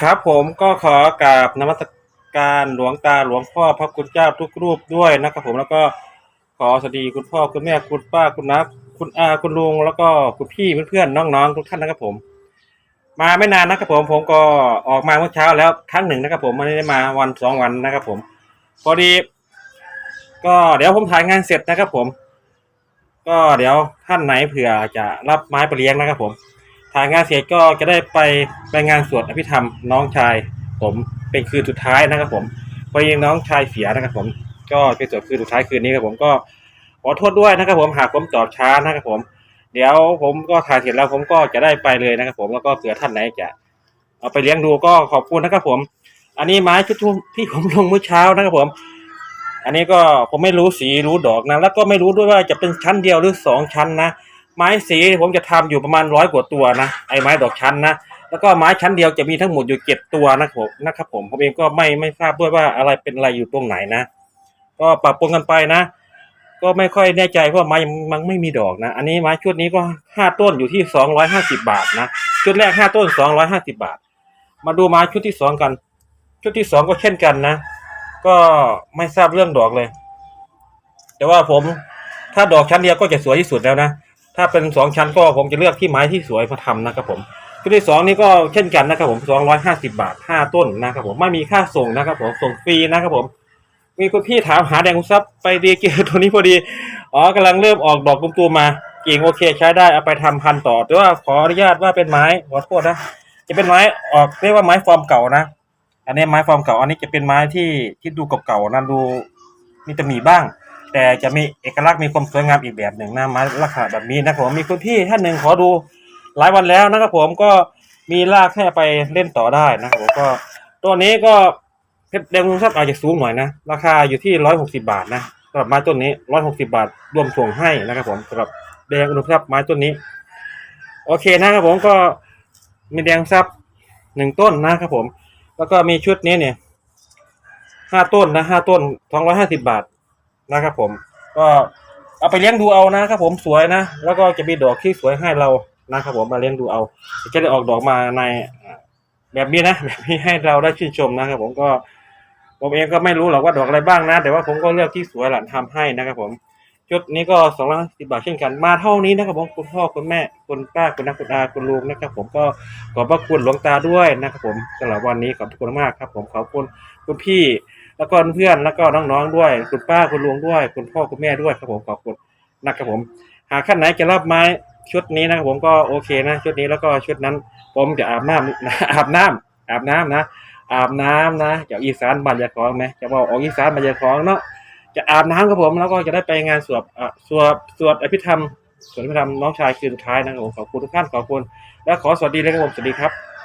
ครับผมก็ขอกราบนมัสการหลวงตาหลวงพ่อพระคุณเจ้าทุกรูปด้วยนะครับผมแล้วก็ขอสวัสดีคุณพ่อคุณแม่คุณป้าคุณนักคุณอาคุณลุงแล้วก็คุณพี่เพื่อนๆน้องๆทุกท่านนะครับผม มาไม่นานนะครับผมผมก็ออกมาเมื่อเช้าแล้วครั้งหนึ่งนะครับผมไม่ได้มาวันสองวันนะครับผมพอดี ก็เดี๋ยวผมถ่ายงานเสร็จนะครับผม ก็เดี๋ยวท่านไหนเผื่อจะรับไม้ไปเลี้ยงนะครับผม ถ่ายงานเสร็จก็จะได้ไปไปงานสวดอภิธรรมน้องชาย ผมเป็นคืนสุดท้ายนะครับผมพอดีน้องชายเสียนะครับผม ก็เป็นสวดคืนสุดท้ายคืนนี้ครับผมก็ขอโทษด้วยนะครับผมหากผมตอบช้านะครับผม เดี๋ยวผมก็ถ่ายเสร็จแล้วผมก็จะได้ไปเลยนะครับผมแล้วก็เผื่อท่านไหนจะเอาไปเลี้ยงดูก็ขอบคุณนะครับผม อันนี้ไม้ชุดที่ผมลงเมื่อเช้านะครับผม อันนี้ก็ผมไม่รู้สีรู้ดอกนะแล้วก็ไม่รู้ด้วยว่าจะเป็นชั้นเดียวหรือสองชั้นนะ ไม้สีผมจะทำอยู่ประมาณร้อยกว่าตัวนะไอ้ไม้ดอกชั้นนะแล้วก็ไม้ชั้นเดียวจะมีทั้งหมดอยู่เจ็ดตัวนะผมนะครับผมผมเองก็ไม่ไม่ทราบด้วยว่าอะไรเป็นอะไรอยู่ตรงไหนนะ ก็ปรับปรุงกันไปนะ ก็ไม่ค่อยแน่ใจเพราะไม้มันไม่มีดอกนะ อันนี้ไม้ชุดนี้ก็ห้าต้นอยู่ที่สองร้อยห้าสิบาทนะชุดแรกห้าต้นสองร้อยห้าสิบาท มาดูไม้ชุดที่สองกัน ชุดที่สองก็เช่นกันนะ ก็ไม่ทราบเรื่องดอกเลย แต่ว่าผมถ้าดอกชั้นเดียวก็จะสวยที่สุดแล้วนะ ถ้าเป็นสองชั้นก็ผมจะเลือกที่ไม้ที่สวยมาทำนะครับผมชุดที่สองนี่ก็เช่นกันนะครับผมสองร้อยห้าสิบาทห้าต้นนะครับผมไม่มีค่าส่งนะครับผมส่งฟรีนะครับผม มีคุณพี่ถามหาแดงคุซับไปดีเกลตัวนี้พอดีอ๋อกำลังเริ่มออกดอกตุ้มตูมมาเก่งโอเคใช้ได้เอาไปทำพันต่อแต่ว่าขออนุญาตว่าเป็นไม้ขอโทษนะจะเป็นไม้ออกเรียกว่าไม้ฟอร์มเก่านะ อันนี้ไม้ฟอร์มเก่า อันนี้จะเป็นไม้ที่ที่ดูเก่าๆนะดูมีตำหนิบ้าง แต่จะมีเอกลักษณ์มีความสวยงามอีกแบบหนึ่งนะม้ลักษณะแบบนี้นะครับผมมีคุณพี่ท่านหนึ่งขอดูหลายวันแล้วนะครับผมก็มีรากแค่ไปเล่นต่อได้นะครับผมก็ตัวนี้ก็เพชรแดงลุงทรัพย์อาจจะสูงหน่อยนะ ราคาอยู่ที่ร้อยหกสิบาทนะสำหรับไม้ต้นนี้ร้อยหกสิบาทรวมส่งให้นะครับผมสำหรับแดงลุงทรัพย์ไม้ต้นนี้ โอเคนะครับผมก็มีแดงทรัพย์หนึ่งต้นนะครับผม แล้วก็มีชุดนี้เนี่ยห้าต้นนะห้าต้นสองร้อยห้าสิบาท นะครับผม ก็เอาไปเลี้ยงดูเอานะครับผมสวยนะ แล้วก็จะมีดอกที่สวยให้เรานะครับผมมาเลี้ยงดูเอาจะได้ออกดอกมาในแบบนี้นะแบบนี้ให้เราได้ชื่นชมนะครับผมก็ผมเองก็ไม่รู้หรอกว่าดอกอะไรบ้างนะ แต่ว่าผมก็เลือกที่สวยหละทำให้นะครับผมชุดนี้ก็สองร้อยสิบาทเช่นกันมาเท่านี้นะครับผมคุณพ่อคุณแม่คุณป้าคุณนักคุณอาคุณลุงนะครับ ผมก็ขอบพระคุณหลวงตาด้วยนะครับผมสำหรับวันนี้ขอบคุณมากครับ ผมขอบคุณคุณพี่ แล้วก็เพื่อนแล้วก็น้องๆด้วย คุณป้าคุณลุงด้วย คุณพ่อคุณแม่ด้วยครับผมขอบคุณนะครับผม หากท่านไหนจะรับไม้ชุดนี้นะครับผมก็โอเคนะ ชุดนี้แล้วก็ชุดนั้น ผมจะอาบน้ำอาบน้ำอาบน้ำนะ อาบน้ำนะจากอีสานบ้านยาของไหมจะบอกออกอีสานบ้านยาของเนาะจะอาบน้ำครับผมแล้วก็จะได้ไปงานสวดอะสวดสวดอภิธรรมสวดอภิธรรมน้องชายคืนสุดท้ายนะครับผมขอบคุณทุกท่านขอบคุณ และขอสวัสดีเลยครับผมสวัสดีครับ